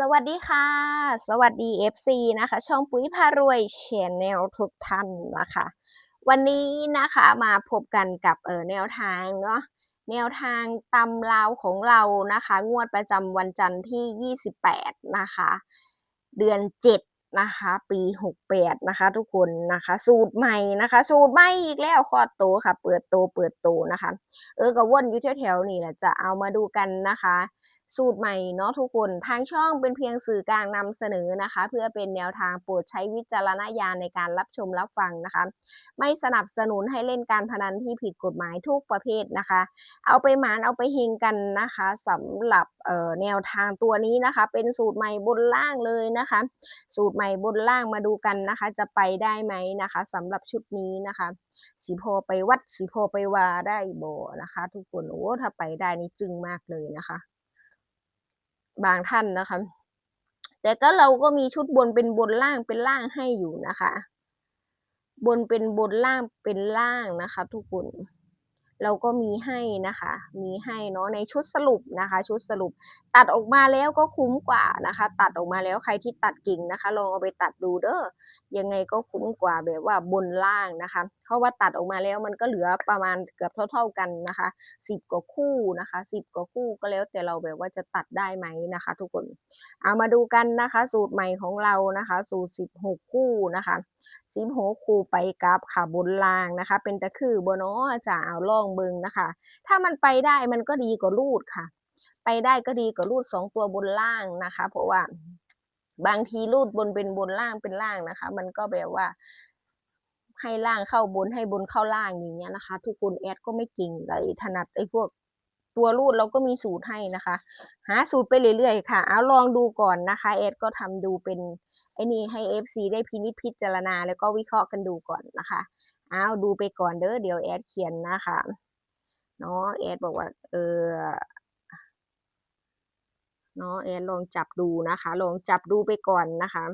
สวัสดีค่ะ สวัสดี FC นะคะ ช่องปุ๋ยพารวยชนแนลทุกท่านนะคะ วันนี้นะคะมาพบกันกับเออแนวทางเนาะแนวทางตำลาวของเรานะคะ งวดประจำวันจันทร์ที่ 28 นะคะ เดือน 7 นะคะ ปี 68 นะคะ ทุกคนนะคะ สูตรใหม่นะคะ สูตรใหม่อีกแล้วคอดโตค่ะ เปิดโตเปิดโตนะคะ เออก็วนอยู่แถวๆนี่แหละจะเอามาดูกันนะคะ สูตรใหม่เนาะทุกคน ทางช่องเป็นเพียงสื่อกลางนำเสนอนะคะ เพื่อเป็นแนวทางโปรดใช้วิจารณญาณในการรับชมรับฟังนะคะ ไม่สนับสนุนให้เล่นการพนันที่ผิดกฎหมายทุกประเภทนะคะ เอาไปหมานเอาไปเฮงกันนะคะสำหรับเอ่อแนวทางตัวนี้นะคะ เป็นสูตรใหม่บนล่างเลยนะคะ สูตรใหม่บนล่างมาดูกันนะคะ จะไปได้ไหมนะคะสำหรับชุดนี้นะคะสีพอไปวัดสีพอไปวาได้โบนะคะ ทุกคนโอ้ถ้าไปได้นี่จึงมากเลยนะคะ บางท่านนะคะ แต่ก็เราก็มีชุดบนเป็นบนล่างเป็นล่างให้อยู่นะคะ บนเป็นบนล่างเป็นล่างนะคะ ทุกคนเราก็มีให้นะคะ มีให้เนาะในชุดสรุปนะคะ ชุดสรุป ตัดออกมาแล้วก็คุ้มกว่านะคะ ตัดออกมาแล้วใครที่ตัดกิ่งนะคะ ลองเอาไปตัดดูเด้อยังไงก็คุ้มกว่าแบบว่าบนล่างนะคะ เพราะว่าตัดออกมาแล้วมันก็เหลือประมาณเกือบเท่า ๆกันนะคะสิบกว่าคู่นะคะสิบกว่าคู่ก็แล้วแต่เราแบบว่าจะตัดได้ไหมนะคะ ทุกคนเอามาดูกันนะคะ สูตรใหม่ของเรานะคะ สูตรสิบหกคู่นะคะสิบหกคู่ไปกับค่ะบนล่างนะคะ เป็นตะคือบเนาะจะเอาล่องเบิงนะคะ ถ้ามันไปได้มันก็ดีกว่ารูดค่ะ ไปได้ก็ดีกว่ารูดสองตัวบนล่างนะคะ เพราะว่าบางทีรูดบนเป็นบนล่างเป็นล่างนะคะ มันก็แบบว่า ให้ล่างเข้าบนให้บนเข้าล่างอย่างเงี้ยนะคะ ทุกคนแอดก็ไม่เก่งเลยถนัดไอ้พวกตัวรูดเราก็มีสูตรให้นะคะ หาสูตรไปเรื่อยๆค่ะ เอาลองดูก่อนนะคะแอดก็ทำดูเป็นไอ้นี่ให้ FC ได้พินิจพิจารณาแล้วก็วิเคราะห์กันดูก่อนนะคะเอาดูไปก่อนเด้อเดี๋ยวแอดเขียนนะคะเนาะแอดบอกว่าเออ เนาะแอนลองจับดูนะคะ ลองจับดูไปก่อนนะคะ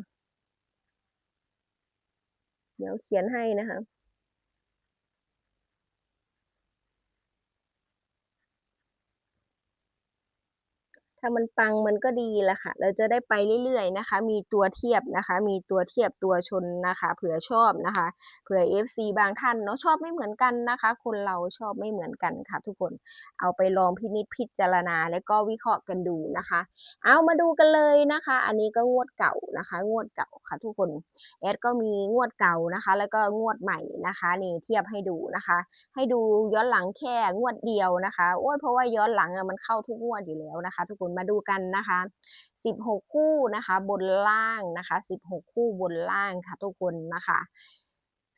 เดี๋ยวเขียนให้นะคะ ถ้ามันปังมันก็ดีแหละค่ะ เราจะได้ไปเรื่อยๆนะคะ มีตัวเทียบนะคะ มีตัวเทียบตัวชนนะคะ เผื่อชอบนะคะ เผื่อ FC บางท่านเนาะชอบไม่เหมือนกันนะคะ คนเราชอบไม่เหมือนกันค่ะ ทุกคน เอาไปลองพินิจพิจารณาแล้วก็วิเคราะห์กันดูนะคะ เอามาดูกันเลยนะคะ อันนี้ก็งวดเก่านะคะ งวดเก่าค่ะ ทุกคน แอดก็มีงวดเก่านะคะ แล้วก็งวดใหม่นะคะนี่เทียบให้ดูนะคะ ให้ดูย้อนหลังแค่งวดเดียวนะคะ โอ้ยเพราะว่าย้อนหลังอะมันเข้าทุกงวดอยู่แล้วนะคะ ทุกคนมาดูกันนะคะ 16 คู่นะคะ บนล่างนะคะ 16 คู่บนล่างค่ะทุกคนนะคะ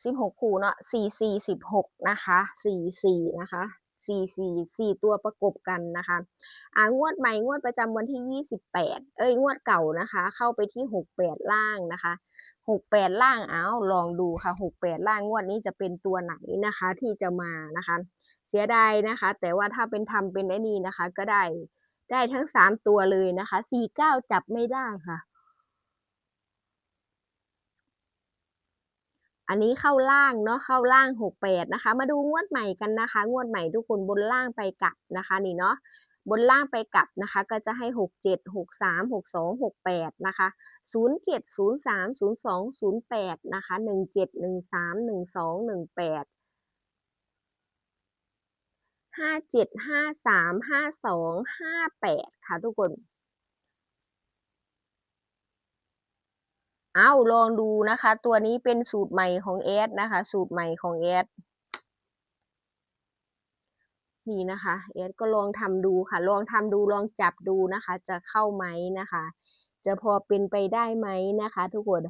16 คู่เนาะ4 4 16 นะคะ4 4นะคะ4 4 4ตัวประกบกันนะคะอ่างวดใหม่งวดประจำวันที่28เอ้ยงวดเก่านะคะ เข้าไปที่68ล่างนะคะ68ล่างเอาลองดูค่ะ68ล่างงวดนี้จะเป็นตัวไหนนะคะที่จะมานะคะ เสียดายนะคะ แต่ว่าถ้าเป็นทำเป็นไอ้นี่นะคะ ก็ได้ ได้ทั้ง3ตัวเลยนะคะ49จับไม่ได้ค่ะ อันนี้เข้าล่างเนาะเข้าล่าง68นะคะ มาดูงวดใหม่กันนะคะ งวดใหม่ทุกคนบนล่างไปกลับนะคะ นี่เนาะบนล่างไปกลับนะคะ ก็จะให้ 67 63 62 68 นะคะ 07 03 02 08 นะคะ 17 13 12 18 57 53 52 58ค่ะทุกคน เอาลองดูนะคะ ตัวนี้เป็นสูตรใหม่ของแอดนะคะ สูตรใหม่ของแอดนี่นะคะแอดก็ลองทำดูค่ะ ลองทำดูลองจับดูนะคะ จะเข้าไหมนะคะ จะพอเป็นไปได้ไหมนะคะ ทุกคน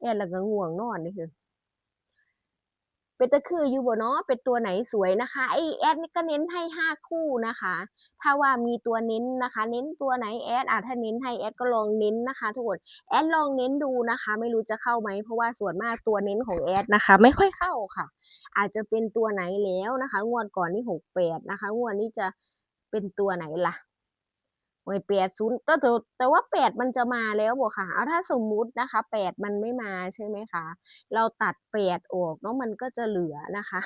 แอดแล้วก็ง่วงนอนนี่คือ เป็นตะคืออยู่บ่เนาะเป็นตัวไหนสวยนะคะไอแอดนี่ก็เน้นให้ห้าคู่นะคะ ถ้าว่ามีตัวเน้นนะคะ เน้นตัวไหนแอดอะถ้าเน้นให้แอดก็ลองเน้นนะคะทุกคนแอดลองเน้นดูนะคะ ไม่รู้จะเข้าไหมเพราะว่าส่วนมากตัวเน้นของแอดนะคะ ไม่ค่อยเข้าค่ะ อาจจะเป็นตัวไหนแล้วนะคะ งวดก่อนนี่หกแปดนะคะ งวดนี้จะเป็นตัวไหนล่ะ หวยแปดศูนย์แต่แต่แต่ว่าแปดมันจะมาแล้วบ่ค่ะเอาถ้าสมมุตินะคะแปดมันไม่มาใช่ไหมคะเราตัดแปดออกเนาะมันก็จะเหลือนะคะ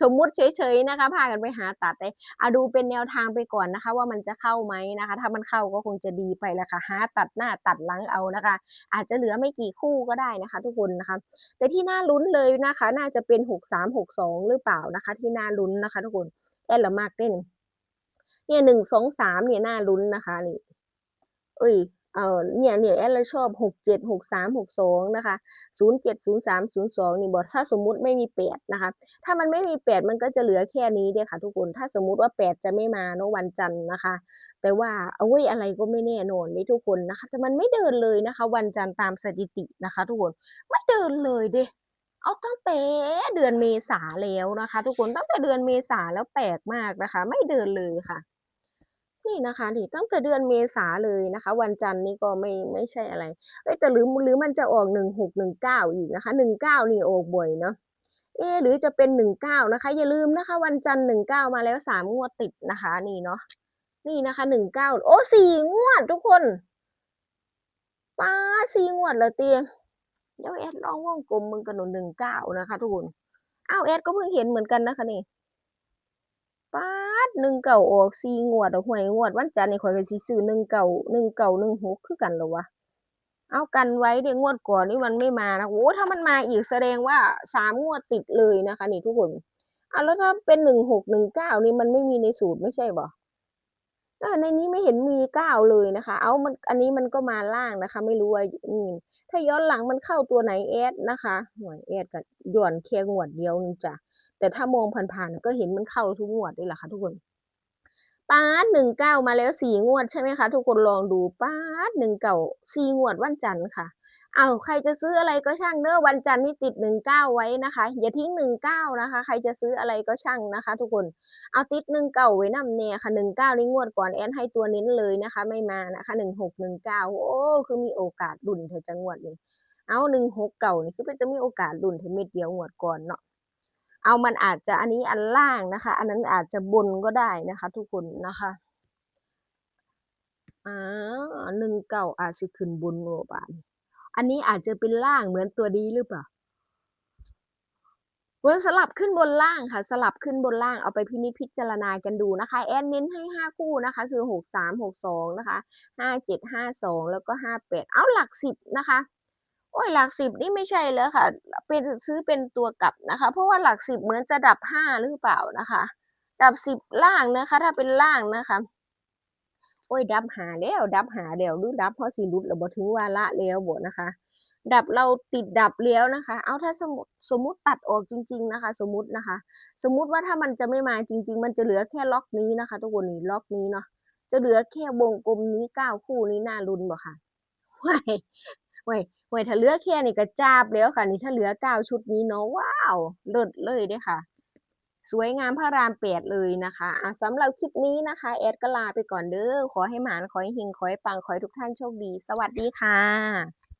สมมุติเฉยๆนะคะพากันไปหาตัดเลยเอาดูเป็นแนวทางไปก่อนนะคะ ว่ามันจะเข้าไหมนะคะ ถ้ามันเข้าก็คงจะดีไปแหละค่ะหาตัดหน้าตัดหลังเอานะคะ อาจจะเหลือไม่กี่คู่ก็ได้นะคะ ทุกคนนะคะ แต่ที่น่าลุ้นเลยนะคะ น่าจะเป็นหกสามหกสองหรือเปล่านะคะ ที่น่าลุ้นนะคะ ทุกคนแอละมากเต้น เนี่ยหนึ่งสองสามเนี่ยน่าลุ้นนะคะนี่เอ้ยเออเนี่ยเนี่ยแอดเราชอบหกเจ็ดหกสามหกสองนะคะศูนย์เจ็ดศูนย์สามศูนย์สองนี่บอกถ้าสมมุติไม่มีแปดนะคะ ถ้ามันไม่มีแปดมันก็จะเหลือแค่นี้เดียค่ะทุกคน ถ้าสมมุติว่าแปดจะไม่มาเนอะวันจันทร์นะคะ แต่ว่าเอาไว้อะไรก็ไม่แน่นอนนี่ทุกคนนะคะ แต่มันไม่เดินเลยนะคะ วันจันทร์ตามสถิตินะคะ ทุกคนไม่เดินเลยเด้เอาตั้งแต่เดือนเมษาแล้วนะคะ ทุกคนตั้งแต่เดือนเมษาแล้วแปลกมากนะคะ ไม่เดินเลยค่ะ นี่นะคะนี่ตั้งแต่เดือนเมษาเลยนะคะ วันจันทร์นี่ก็ไม่ไม่ใช่อะไรเอ้แต่หรือหรือมันจะออกหนึ่งหกหนึ่งเก้าอีกนะคะหนึ่งเก้านี่ออกบ่อยเนาะเอ๊หรือจะเป็นหนึ่งเก้านะคะ อย่าลืมนะคะ วันจันทร์หนึ่งเก้ามาแล้วสามงวดติดนะคะ นี่เนาะนี่นะคะหนึ่งเก้าโอ้สี่งวดทุกคนป้าสี่งวดแล้วเตียเดี๋ยวแอดลองวงกลมมึงกันหนุนหนึ่งเก้านะคะ ทุกคนอ้าวแอดก็เพิ่งเห็นเหมือนกันนะคะนี่ ดหนึ่งเก่าออกสี่งวดดอกหวยงวด วันจันทร์นี่ข่อยก็สิซื้อหนึ่งเก่าหนึ่งเก่าหนึ่งหกคือกันหรอวะเอากันไว้เดี๋ยวงวดก่อนนี่มันไม่มานะโอ้ถ้ามันมาอีกแสดงว่าสามงวดติดเลยนะคะ นี่ทุกคนเอะแล้วถ้าเป็นหนึ่งหกหนึ่งเก้านี่มันไม่มีในสูตรไม่ใช่บ่เออในนี้ไม่เห็นมีเก้าเลยนะคะ เอามันอันนี้มันก็มาล่างนะคะ ไม่รู้ว่าอืมถ้าย้อนหลังมันเข้าตัวไหนแอดนะคะหวยแอดกับย่อนแค่งวดเดียวนึงจ้ะ แต่ถ้ามองผ่านๆก็เห็นมันเข้าทุกงวดด้วยล่ะค่ะทุกคนป้าหนึ่งเก้ามาแล้วสี่งวดใช่ไหมคะทุกคนลองดูป้าหนึ่งเก่าสี่งวดวันจันทร์ค่ะเอาใครจะซื้ออะไรก็ช่างเด้อวันจันทร์นี่ติดหนึ่งเก้าไว้นะคะ อย่าทิ้งหนึ่งเก้านะคะ ใครจะซื้ออะไรก็ช่างนะคะ ทุกคนเอาติดหนึ่งเก้าไว้นำเนี่ยค่ะหนึ่งเก้านี่งวดก่อนแอนให้ตัวเน้นเลยนะคะ ไม่มานะคะหนึ่งหกหนึ่งเก้าโอ้คือมีโอกาสดุนเธอจะงวดนี้เอาหนึ่งหกเก่านี่คือเป็นจะมีโอกาสดุนเธอเม็ดเดียวงวดก่อนเนาะ เอามันอาจจะอันนี้อันล่างนะคะ อันนั้นอาจจะบนก็ได้นะคะ ทุกคนนะคะอ่าหนึ่งเก่าอาจจะขึ้นบนโอบานอันนี้อาจจะเป็นล่างเหมือนตัวดีหรือเปล่าเวิร์สลับขึ้นบนล่างค่ะ สลับขึ้นบนล่างเอาไปพินิจพิจารณากันดูนะคะ แอนเน้นให้ห้าคู่นะคะ คือหกสามหกสองนะคะห้าเจ็ดห้าสองแล้วก็ห้าแปดเอาหลักสิบนะคะ โอ้ยหลักสิบนี่ไม่ใช่แล้วค่ะ เป็นซื้อเป็นตัวกลับนะคะ เพราะว่าหลักสิบเหมือนจะดับห้าหรือเปล่านะคะ ดับสิบล่างนะคะ ถ้าเป็นล่างนะคะ โอ้ยดับหาแล้วดับหาแล้วหรือดับเพราะสีรุดแล้วบ่ถึงวาระแล้วบนะคะ ดับเราติดดับแล้วนะคะ เอาถ้าสมมติสมมติตัดออกจริง ๆนะคะ สมมตินะคะ สมมติว่าถ้ามันจะไม่มาจริง ๆ มันจะเหลือแค่ล็อกนี้นะคะ ทุกคนนี่ล็อกนี้เนาะจะเหลือแค่วงกลมนี้เก้าคู่นี้น่ารุนบ่ค่ะ ว้ายว้ายว้ายถ้าเหลือแค่นี้ก็จาบแล้วค่ะ นี่ถ้าเหลือเก้าชุดนี้เนาะว้าวเลิศเลยเด้ค่ะ สวยงามพระรามแปดเลยนะคะอะสำหรับคลิปนี้นะคะแอดก็ลาไปก่อนเด้อขอให้หมานขอให้หิงขอให้ปังขอให้ทุกท่านโชคดี สวัสดีค่ะ